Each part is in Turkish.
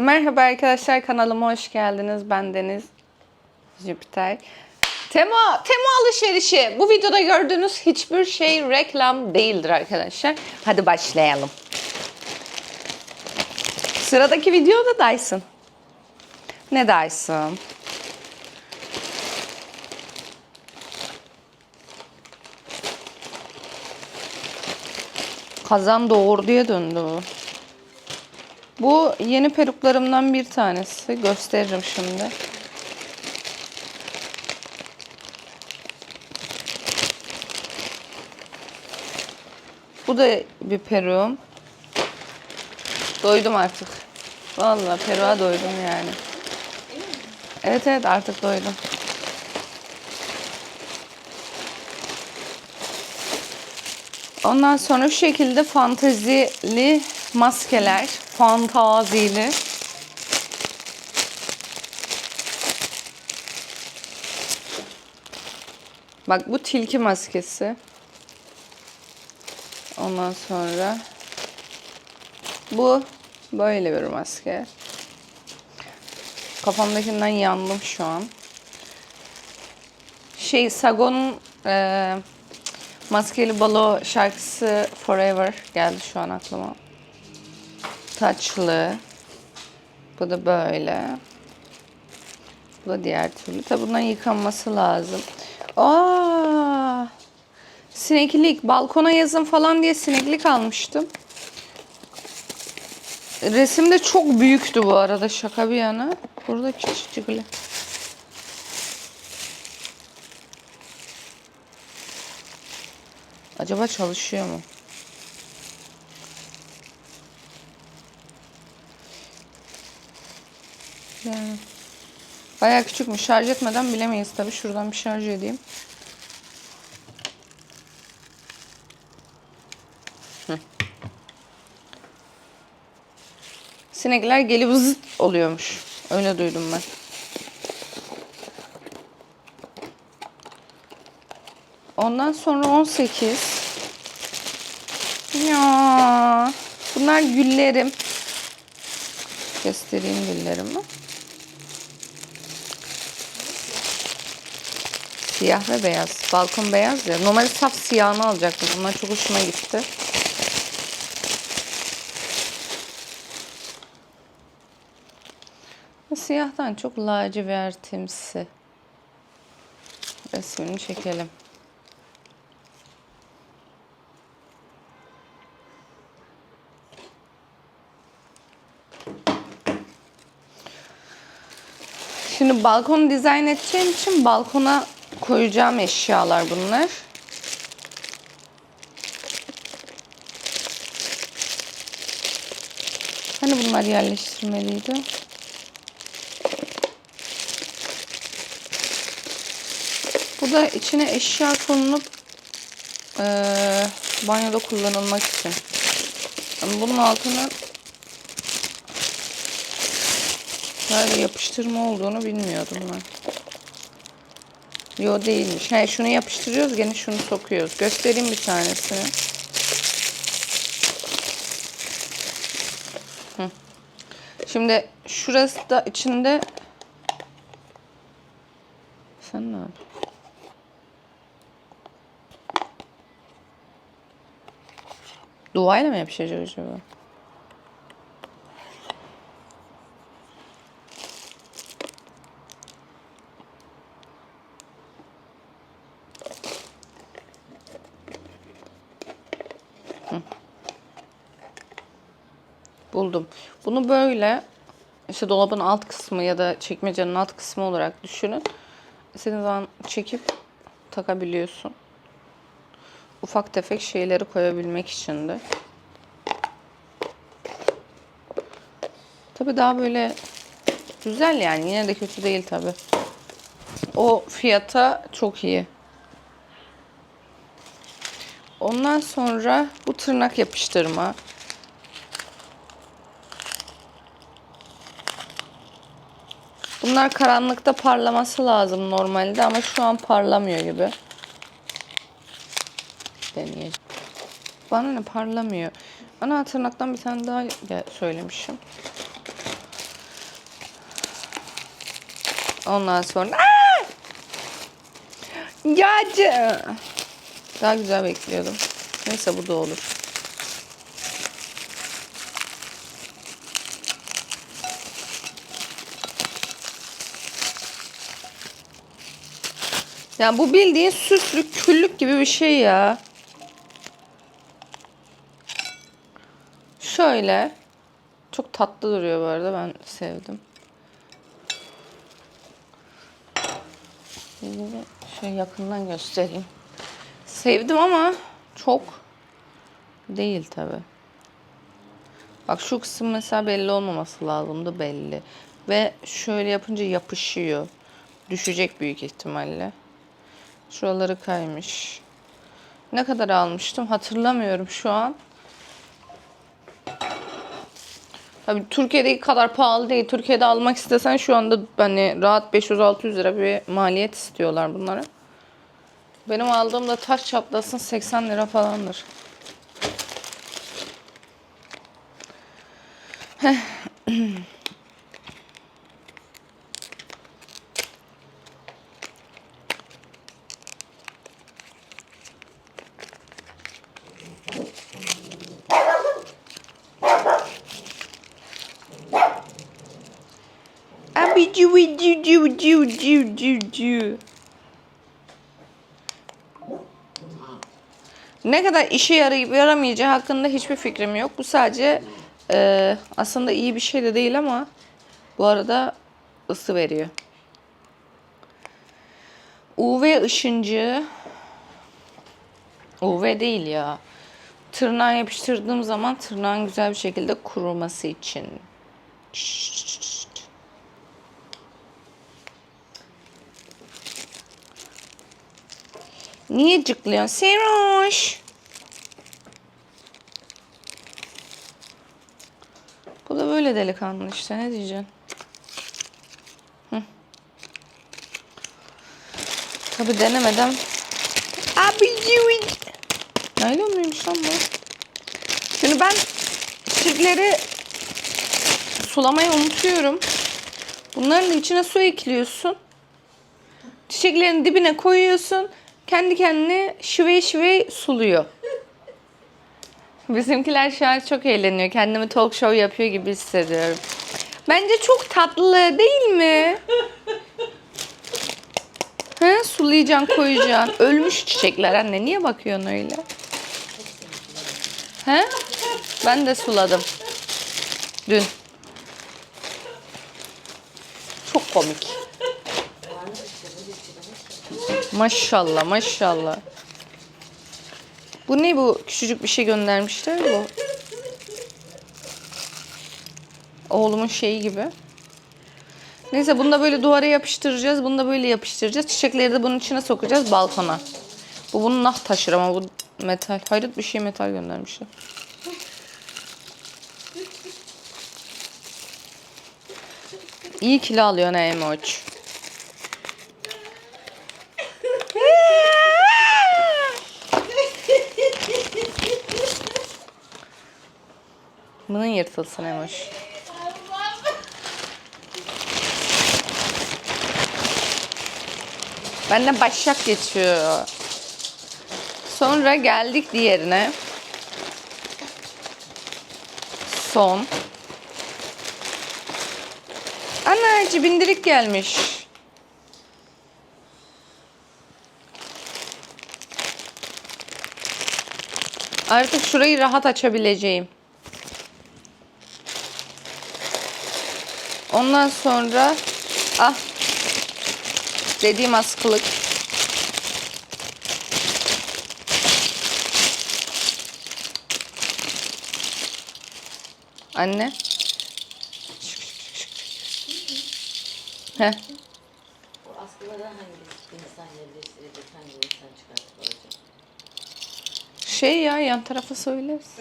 Merhaba arkadaşlar kanalıma hoş geldiniz. Ben Deniz Jüpiter. Temo, Temo alışverişi. Bu videoda gördüğünüz hiçbir şey reklam değildir arkadaşlar. Hadi başlayalım. Sıradaki video da Dyson. Ne Dyson? Kazan doğurduya döndü bu. Bu yeni peruklarımdan bir tanesi. Gösteririm şimdi. Bu da bir peruğum. Doydum artık. Vallahi peruğa doydum yani. Evet evet artık doydum. Ondan sonra şu şekilde fantezili maskeler. Fantazili. Bak bu tilki maskesi. Ondan sonra bu böyle bir maske. Kafamdakinden yandım şu an. Şey Sagon'un eee Maskeli Balo şarkısı Forever geldi şu an aklıma. Taçlı. Bu da böyle. Bu da diğer türlü. Tabi bundan yıkanması lazım. Aa! Sineklik. Balkona yazın falan diye sineklik almıştım. Resimde çok büyüktü bu arada şaka bir yana. Burada küçücük bile. Acaba çalışıyor mu? Yani bayağı küçükmüş. Şarj etmeden bilemeyiz tabii. Şuradan bir şarj edeyim. Hı. Sinekler gelip zıt oluyormuş. Öyle duydum ben. Ondan sonra 18. Ya. Bunlar güllerim. Göstereyim güllerimi. Siyah ve beyaz. Balkon beyaz ya. Normalde saf siyahını alacaktım. Bunlar çok hoşuma gitti. Siyahtan çok lacivertimsi. Resmini çekelim. Şimdi balkonu dizayn edeceğim için balkona koyacağım eşyalar bunlar. Hani bunlar yerleştirmeliydi? Bu da içine eşya konulup eee banyoda kullanılmak için. Ama bunun altına Böyle yapıştırma olduğunu bilmiyordum ben. Yo değilmiş. He şunu yapıştırıyoruz gene şunu sokuyoruz. Göstereyim bir tanesini. Şimdi şurası da içinde sen ne yapıyorsun? Duayla mı yapışacak acaba? Buldum. Bunu böyle işte dolabın alt kısmı ya da çekmecenin alt kısmı olarak düşünün. İstediğin zaman çekip takabiliyorsun. Ufak tefek şeyleri koyabilmek için de. Tabi daha böyle güzel yani. Yine de kötü değil tabi. O fiyata çok iyi. Ondan sonra bu tırnak yapıştırma. Bunlar karanlıkta parlaması lazım normalde ama şu an parlamıyor gibi. Deneyeceğim. Bana ne parlamıyor. Ana tırnaktan bir tane daha söylemişim. Ondan sonra Aa! Daha güzel bekliyordum. Neyse bu da olur. Ya bu bildiğin süslük, küllük gibi bir şey ya. Şöyle. Çok tatlı duruyor bu arada. Ben sevdim. Şöyle, şöyle yakından göstereyim. Sevdim ama çok değil tabi. Bak şu kısım mesela belli olmaması lazımdı belli. Ve şöyle yapınca yapışıyor. Düşecek büyük ihtimalle. Şuraları kaymış. Ne kadar almıştım hatırlamıyorum şu an. Tabii Türkiye'deki kadar pahalı değil. Türkiye'de almak istesen şu anda hani rahat 500-600 lira bir maliyet istiyorlar bunlara. Benim aldığımda taş çatlasın 80 lira falandır. Abici Ne kadar işe yarayıp yaramayacağı hakkında hiçbir fikrim yok. Bu sadece e, aslında iyi bir şey de değil ama bu arada ısı veriyor. UV ışıncı UV değil ya. Tırnağa yapıştırdığım zaman tırnağın güzel bir şekilde kuruması için. Şşşt. Niye cıklıyorsun? Seroş. Bu da böyle delikanlı işte. Ne diyeceksin? Tabi denemeden. Abi Naylon muymuş lan bu? Şimdi ben çiçekleri sulamayı unutuyorum. Bunların içine su ekliyorsun. Çiçeklerin dibine koyuyorsun. Kendi kendine şıve şıve suluyor. Bizimkiler şu an çok eğleniyor. Kendimi talk show yapıyor gibi hissediyorum. Bence çok tatlı değil mi? He, sulayacaksın, koyacaksın. Ölmüş çiçekler anne. Niye bakıyorsun öyle? He? Ben de suladım. Dün. Çok komik. Maşallah maşallah. Bu ne bu? Küçücük bir şey göndermişler bu. Oğlumun şeyi gibi. Neyse bunu da böyle duvara yapıştıracağız. Bunu da böyle yapıştıracağız. Çiçekleri de bunun içine sokacağız balkona. Bu bunun nah taşır ama bu metal. Hayret bir şey metal göndermişler. İyi kilo alıyor emoç. Bunun yırtılsın emoş. Benden başak geçiyor. Sonra geldik diğerine. Son. Ana cibindirik gelmiş. Artık şurayı rahat açabileceğim. Ondan sonra ah dediğim askılık. Anne. Heh. Bu askıları hangi insan yerleştirecek, hangi insan çıkartıp alacak? Şey ya yan tarafa söyleriz.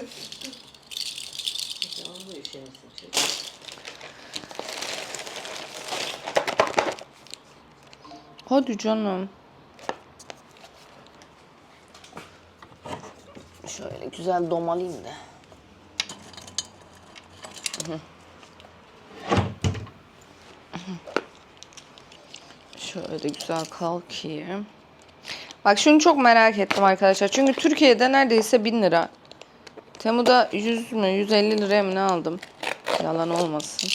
Peki onu da üşenirsin çünkü. Hadi canım. Şöyle güzel domalayayım da. Şöyle güzel kalkayım. Bak şunu çok merak ettim arkadaşlar. Çünkü Türkiye'de neredeyse 1000 lira. Temu'da 100 mü 150 liraya mı ne aldım? Yalan olmasın.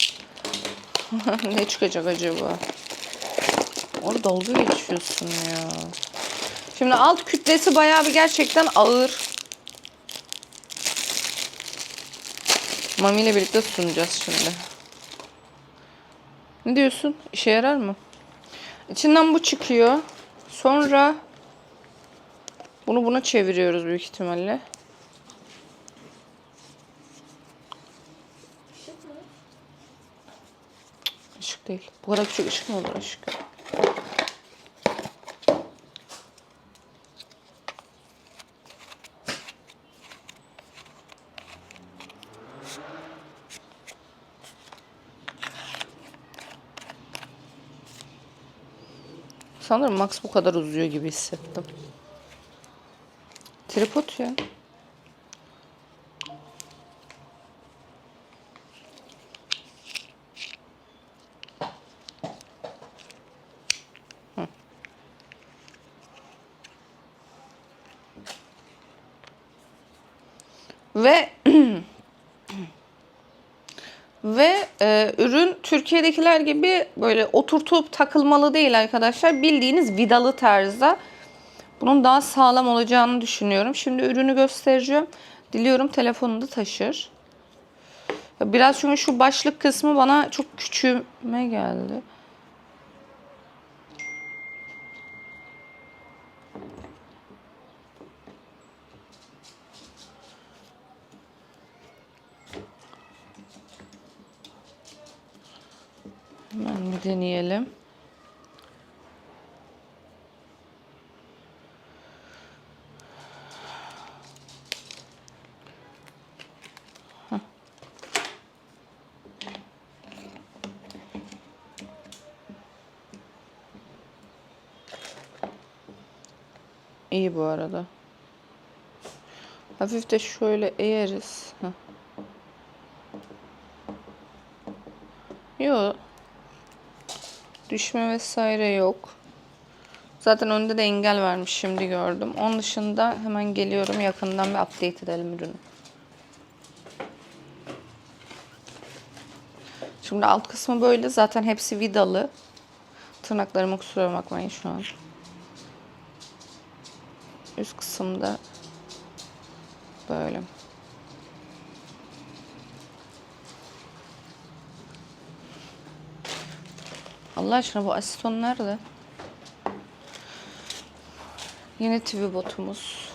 ne çıkacak acaba? Orada dalga geçiyorsun ya. Şimdi alt kütlesi bayağı bir gerçekten ağır. Mami ile birlikte sunacağız şimdi. Ne diyorsun? İşe yarar mı? İçinden bu çıkıyor. Sonra bunu buna çeviriyoruz büyük ihtimalle. Işık değil. Bu kadar küçük ışık mı olur ışık? Sanırım Max bu kadar uzuyor gibi hissettim. Tripod ya. Ve ve e, ürün Türkiye'dekiler gibi böyle oturtup takılmalı değil arkadaşlar. Bildiğiniz vidalı tarzda. Bunun daha sağlam olacağını düşünüyorum. Şimdi ürünü göstereceğim. Diliyorum telefonu da taşır. Biraz çünkü şu başlık kısmı bana çok küçüğüme geldi. Hemen bir deneyelim. İyi bu arada. Hafif de şöyle eğeriz. Yok. Düşme vesaire yok. Zaten önde de engel vermiş şimdi gördüm. Onun dışında hemen geliyorum yakından bir update edelim ürünü. Şimdi alt kısmı böyle. Zaten hepsi vidalı. Tırnaklarıma kusura bakmayın şu an. Üst kısımda böyle. Allah aşkına bu asiton nerede? Yine TV botumuz.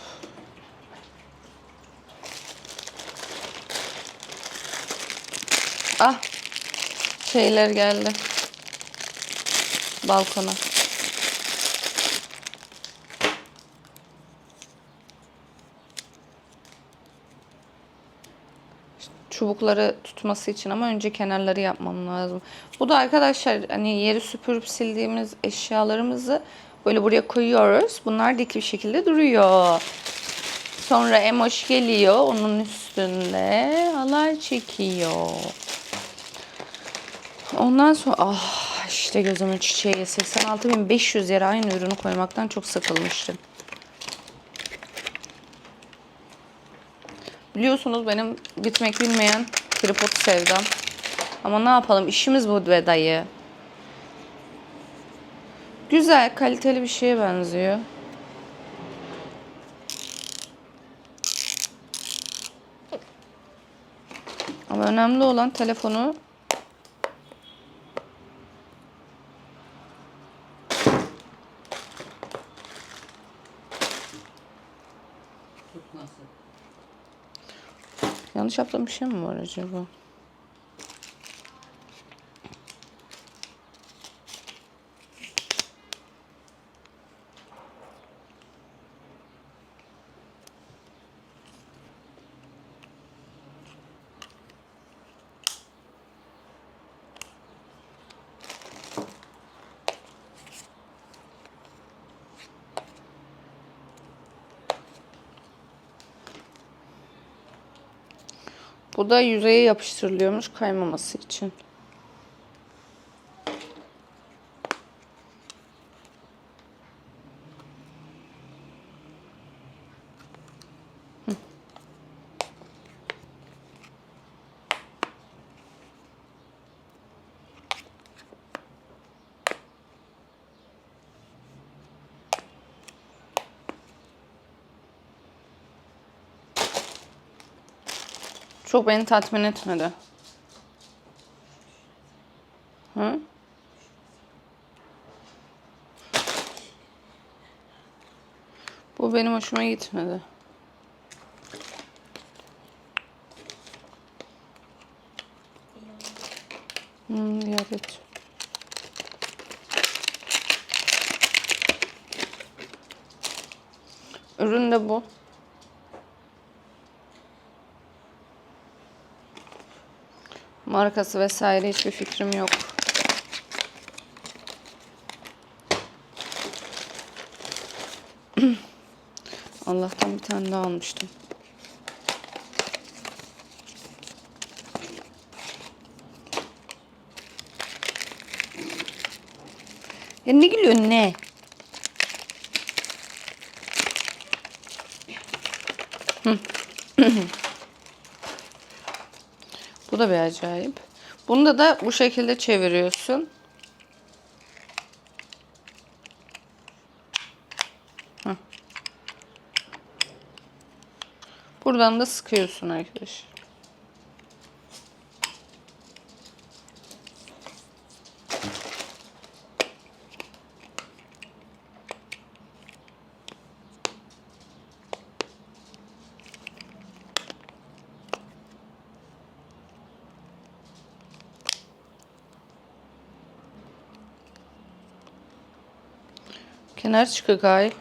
Ah. Şeyler geldi. Balkona. Çubukları tutması için ama önce kenarları yapmam lazım. Bu da arkadaşlar hani yeri süpürüp sildiğimiz eşyalarımızı böyle buraya koyuyoruz. Bunlar dik bir şekilde duruyor. Sonra emoş geliyor. Onun üstünde halay çekiyor. Ondan sonra ah işte gözümün çiçeği 86.500 yere aynı ürünü koymaktan çok sıkılmıştım. Biliyorsunuz benim bitmek bilmeyen tripod sevdam. Ama ne yapalım işimiz bu be dayı. Güzel, kaliteli bir şeye benziyor. Ama önemli olan telefonu Tutması. Yanlış yaptığım bir şey mi var acaba? Bu da yüzeye yapıştırılıyormuş kaymaması için. Çok beni tatmin etmedi. Hı? Bu benim hoşuma gitmedi. Hmm, bir adet. Ürün de bu. Markası vesaire hiçbir fikrim yok. Allah'tan bir tane daha almıştım. Ya ne gülüyorsun ne? Hı. Da bir acayip. Bunda da bu şekilde çeviriyorsun. Buradan da sıkıyorsun arkadaşlar. Kenar çıkık ay.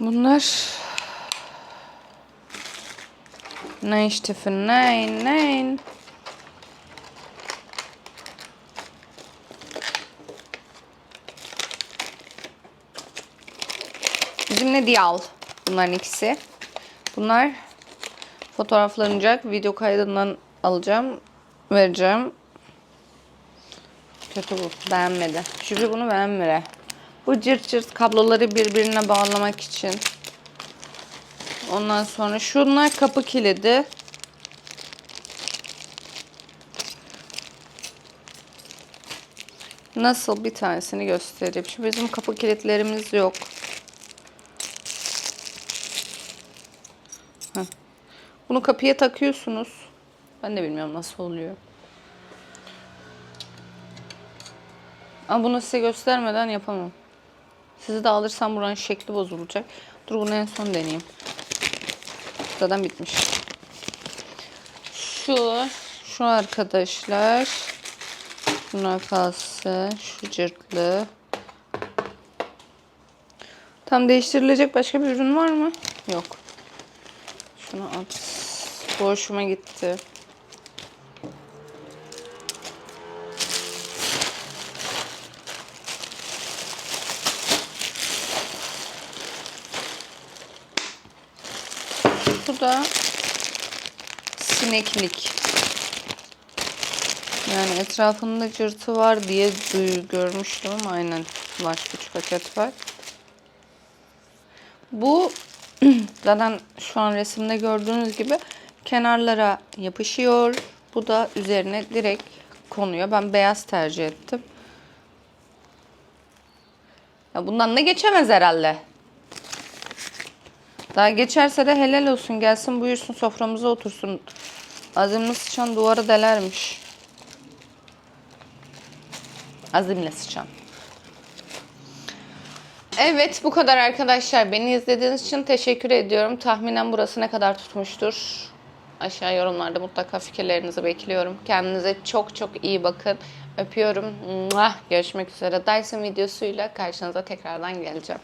Bunlar Nein Steffen, nein, nein. Bizimle Diyal. Bunların ikisi. Bunlar fotoğraflanacak. Video kaydından alacağım. Vereceğim. Kötü bu. Beğenmedi. Şükrü bunu beğenmedi. Bu cırt cırt kabloları birbirine bağlamak için. Ondan sonra şunlar kapı kilidi. Nasıl bir tanesini göstereyim. Şimdi bizim kapı kilitlerimiz yok. Bunu kapıya takıyorsunuz. Ben de bilmiyorum nasıl oluyor. Ama bunu size göstermeden yapamam. Sizi de alırsam buranın şekli bozulacak. Dur bunu en son deneyeyim. Zaten bitmiş. Şu, şu arkadaşlar. Bunlar kalsın. Şu cırtlı. Tam değiştirilecek başka bir ürün var mı? Yok. Şunu at. Bu hoşuma gitti. Bu da sineklik. Yani etrafında cırtı var diye duyu görmüştüm aynen var. Küçük paket var. Bu zaten şu an resimde gördüğünüz gibi kenarlara yapışıyor. Bu da üzerine direkt konuyor. Ben beyaz tercih ettim. Ya bundan da geçemez herhalde. Daha geçerse de helal olsun. Gelsin buyursun soframıza otursun. Azimli sıçan duvarı delermiş. Azimle sıçan. Evet bu kadar arkadaşlar. Beni izlediğiniz için teşekkür ediyorum. Tahminen burası ne kadar tutmuştur? Aşağı yorumlarda mutlaka fikirlerinizi bekliyorum. Kendinize çok çok iyi bakın. Öpüyorum. Görüşmek üzere. Dyson videosuyla karşınıza tekrardan geleceğim.